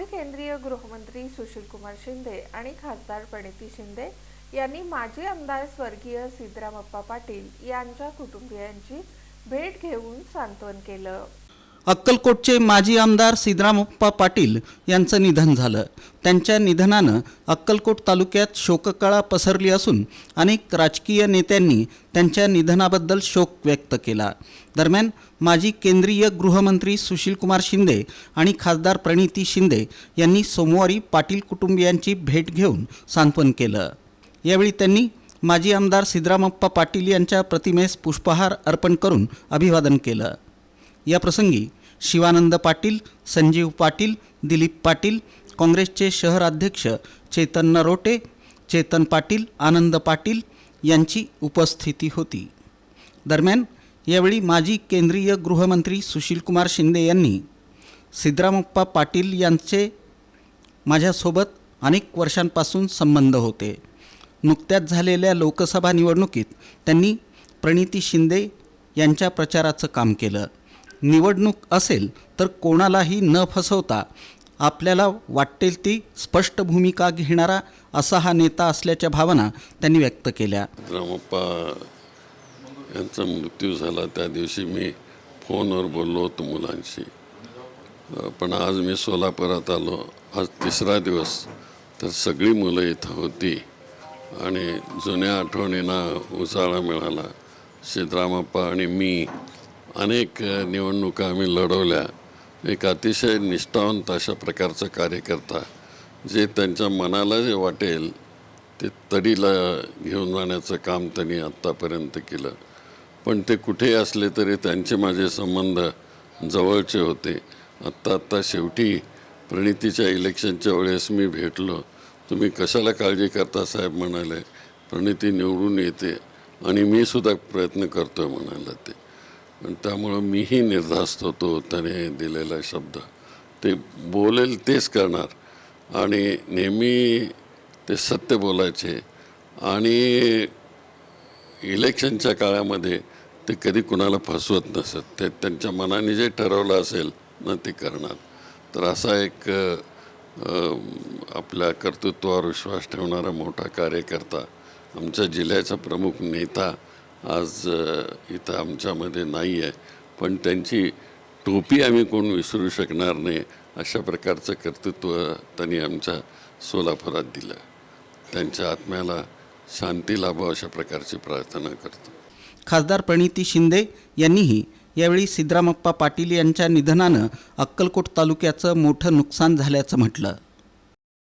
माजी केंद्रीय गृहमंत्री सुशीलकुमार शिंदे आणि खासदार प्रणिती शिंदे यांनी माजी आमदार स्वर्गीय सिद्धरामप्पा पाटील यांच्या कुटुंबियांची भेट घेऊन सांत्वन केलं. अक्कलकोटचे माजी आमदार सिद्धरामप्पा पाटील यांचं निधन झालं. त्यांच्या निधनानं अक्कलकोट तालुक्यात शोककळा पसरली असून अनेक राजकीय नेत्यांनी त्यांच्या निधनाबद्दल शोक व्यक्त केला. दरम्यान माजी केंद्रीय गृहमंत्री सुशीलकुमार शिंदे आणि खासदार प्रणिती शिंदे यांनी सोमवारी पाटील कुटुंबियांची भेट घेऊन सांत्वन केलं. यावेळी त्यांनी माजी आमदार सिद्धरामप्पा पाटील यांच्या प्रतिमेस पुष्पहार अर्पण करून अभिवादन केलं. याप्रसंगी शिवानंद पाटील संजीव पाटील दिलीप पाटील काँग्रेसचे शहर अध्यक्ष चेतन नरोटे चेतन पाटील आनंद पाटील यांची उपस्थिती होती. दरम्यान यावेळी माजी केंद्रीय गृहमंत्री सुशीलकुमार शिंदे यांनी सिद्धरामप्पा पाटील यांचे माझ्यासोबत अनेक वर्षांपासून संबंध होते. नुकत्याच झालेल्या लोकसभा निवडणुकीत त्यांनी प्रणिती शिंदे यांच्या प्रचाराचं काम केलं. निवडणूक असेल तर कोणालाही न फसवता आपल्याला वाटेल ती स्पष्ट भूमिका घेणारा असा हा नेता असल्याच्या भावना त्यांनी व्यक्त केल्या. रामप्पा यांचा मृत्यू झाला त्या दिवशी मी फोनवर बोललो होतो मुलांशी. पण आज मी सोलापुरात आलो. आज तिसरा दिवस. तर सगळी मुलं इथं होती. आणि जुन्या आठवणींना उजाळा मिळाला. सिद्धरामप्पा आणि मी अनेक निवडणुका आम्ही लढवल्या. एक अतिशय निष्ठावंत अशा प्रकारचा कार्यकर्ता जे त्यांच्या मनाला जे वाटेल ते तडीला घेऊन जाण्याचं काम त्यांनी आत्तापर्यंत केलं. पण ते कुठे असले तरी त्यांचे माझे संबंध जवळचे होते. आत्ता आत्ता शेवटी प्रणितीच्या इलेक्शनच्या वेळेस मी भेटलो. तुम्ही कशाला काळजी करता साहेब म्हणाले. प्रणिती निवडून येते आणि मी सुद्धा प्रयत्न करतोय म्हणाला ते. त्यामुळं मीही निर्धास्त होतो त्याने दिलेला शब्द. ते बोलेल तेच करणार. आणि नेहमी ते सत्य बोलायचे. आणि इलेक्शनच्या काळामध्ये ते कधी कुणाला फसवत नसत. ते त्यांच्या मनाने जे ठरवलं असेल ना ते करणार. तर असा एक आपल्या कर्तृत्वावर विश्वास ठेवणारा मोठा कार्यकर्ता आमच्या जिल्ह्याचा प्रमुख नेता आज इथं आमच्यामध्ये नाही आहे पण त्यांची टोपी आम्ही कोण विसरू शकणार नाही अशा प्रकारचं कर्तृत्व त्यांनी आमच्या सोलापुरात दिलं. त्यांच्या आत्म्याला शांती लाभो अशा प्रकारची प्रार्थना करतो. खासदार प्रणिती शिंदे यांनीही यावेळी सिद्धरामप्पा पाटील यांच्या निधनानं अक्कलकोट तालुक्याचं मोठं नुकसान झाल्याचं म्हटलं.